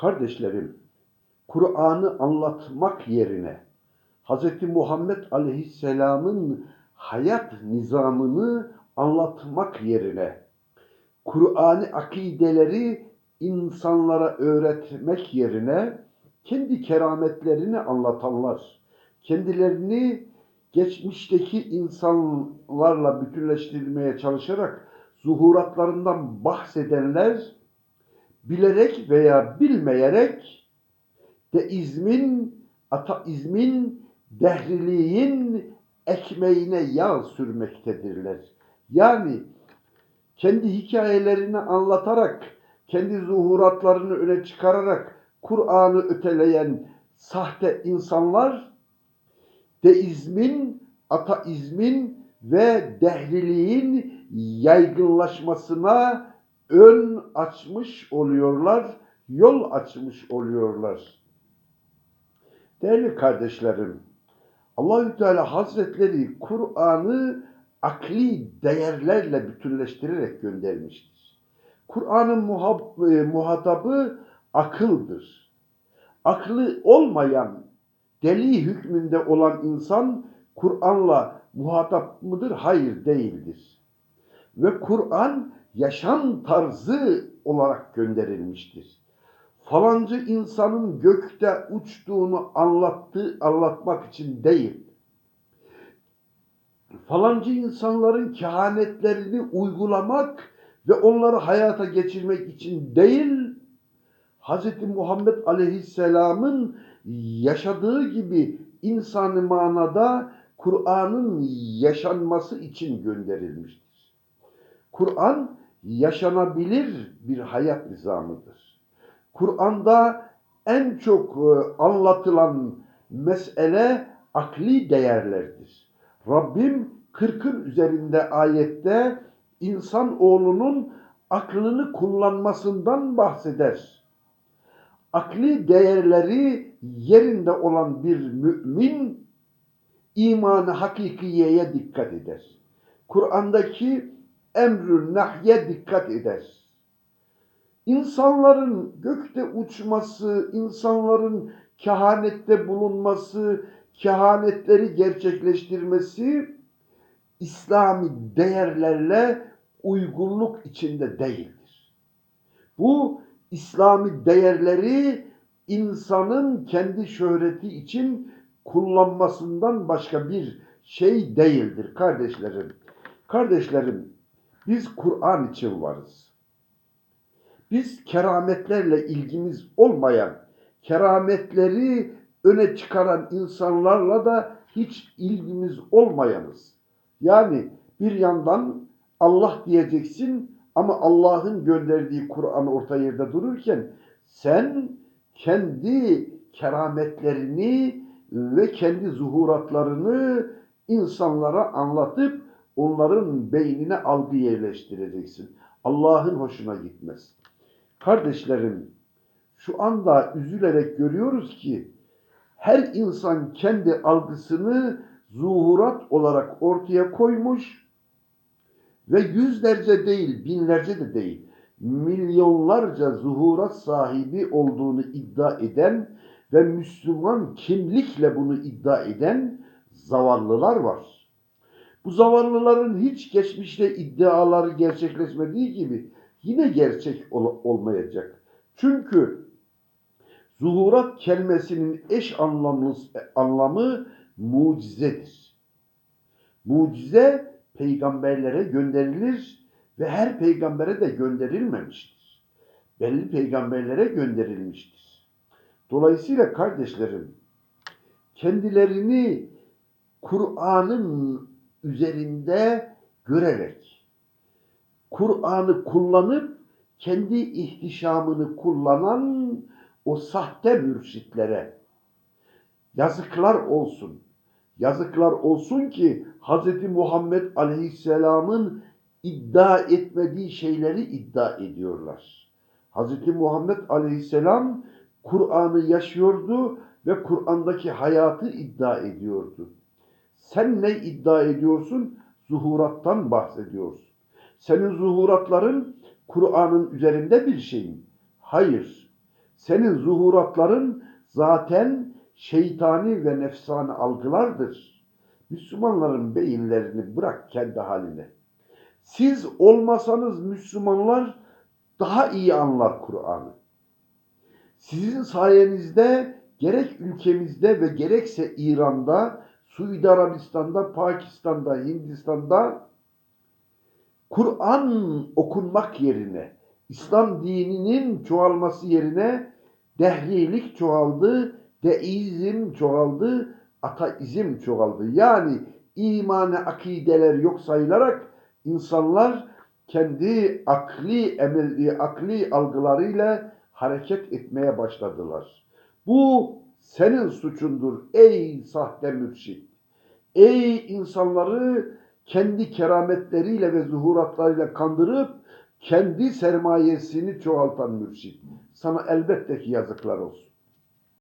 Kardeşlerim, Kur'an'ı anlatmak yerine Hz. Muhammed Aleyhisselam'ın hayat nizamını anlatmak yerine Kur'an'ı akideleri insanlara öğretmek yerine kendi kerametlerini anlatanlar, kendilerini geçmişteki insanlarla bütünleştirmeye çalışarak zuhuratlarından bahsedenler bilerek veya bilmeyerek deizmin, ateizmin, dehriliğin ekmeğine yağ sürmektedirler. Yani kendi hikayelerini anlatarak, kendi zuhuratlarını öne çıkararak Kur'an'ı öteleyen sahte insanlar deizmin, ateizmin ve dehriliğin yaygınlaşmasına ön açmış oluyorlar, yol açmış oluyorlar. Değerli kardeşlerim, Allahü Teala Hazretleri Kur'an'ı akli değerlerle bütünleştirerek göndermiştir. Kur'an'ın e, muhatabı akıldır. Aklı olmayan, deli hükmünde olan insan Kur'an'la muhatap mıdır? Hayır değildir. Ve Kur'an yaşam tarzı olarak gönderilmiştir. Falancı insanın gökte uçtuğunu anlattı, anlatmak için değil. Falancı insanların kehanetlerini uygulamak ve onları hayata geçirmek için değil, Hz. Muhammed Aleyhisselam'ın yaşadığı gibi insanı manada Kur'an'ın yaşanması için gönderilmiştir. Kur'an yaşanabilir bir hayat nizamıdır. Kur'an'da en çok e, anlatılan mesele akli değerlerdir. Rabbim 40'ın üzerinde ayette insan oğlunun aklını kullanmasından bahseder. Akli değerleri yerinde olan bir mümin imanı hakikiyeye dikkat eder. Kur'an'daki emrü nahye dikkat eder. İnsanların gökte uçması, insanların kehanette bulunması, kehanetleri gerçekleştirmesi İslami değerlerle uygunluk içinde değildir. Bu İslami değerleri insanın kendi şöhreti için kullanmasından başka bir şey değildir kardeşlerim. Kardeşlerim biz Kur'an için varız. Biz kerametlerle ilgimiz olmayan, kerametleri öne çıkaran insanlarla da hiç ilgimiz olmayanız. Yani bir yandan Allah diyeceksin ama Allah'ın gönderdiği Kur'an orta yerde dururken sen kendi kerametlerini ve kendi zuhuratlarını insanlara anlatıp onların beynine algı yerleştireceksin. Allah'ın hoşuna gitmez. Kardeşlerim, şu anda üzülerek görüyoruz ki her insan kendi algısını zuhurat olarak ortaya koymuş ve yüzlerce değil, binlerce de değil, milyonlarca zuhurat sahibi olduğunu iddia eden ve Müslüman kimlikle bunu iddia eden zavallılar var. Bu zavallıların hiç geçmişte iddiaları gerçekleşmediği gibi yine gerçek ol olmayacak. Çünkü zuhurat kelimesinin eş anlamlı, anlamı mucizedir. Mucize peygamberlere gönderilir ve her peygambere de gönderilmemiştir. Belli peygamberlere gönderilmiştir. Dolayısıyla kardeşlerim kendilerini Kur'an'ın üzerinde görerek Kur'an'ı kullanıp kendi ihtişamını kullanan o sahte mürşitlere yazıklar olsun. Yazıklar olsun ki Hz. Muhammed Aleyhisselam'ın iddia etmediği şeyleri iddia ediyorlar. Hz. Muhammed Aleyhisselam Kur'an'ı yaşıyordu ve Kur'an'daki hayatı iddia ediyordu. Sen ne iddia ediyorsun? Zuhurattan bahsediyorsun. Senin zuhuratların Kur'an'ın üzerinde bir şey mi? Hayır. Senin zuhuratların zaten şeytani ve nefsani algılardır. Müslümanların beyinlerini bırak kendi haline. Siz olmasanız Müslümanlar daha iyi anlar Kur'an'ı. Sizin sayenizde gerek ülkemizde ve gerekse İran'da, Suudi Arabistan'da, Pakistan'da, Hindistan'da Kur'an okunmak yerine, İslam dininin çoğalması yerine dehrilik çoğaldı, deizm çoğaldı, ateizm çoğaldı. Yani imane akideler yok sayılarak insanlar kendi akli emel, akli algılarıyla hareket etmeye başladılar. Bu senin suçundur ey sahte mürşit. Ey insanları kendi kerametleriyle ve zuhuratlarıyla kandırıp kendi sermayesini çoğaltan mürşit. Sana elbette ki yazıklar olsun.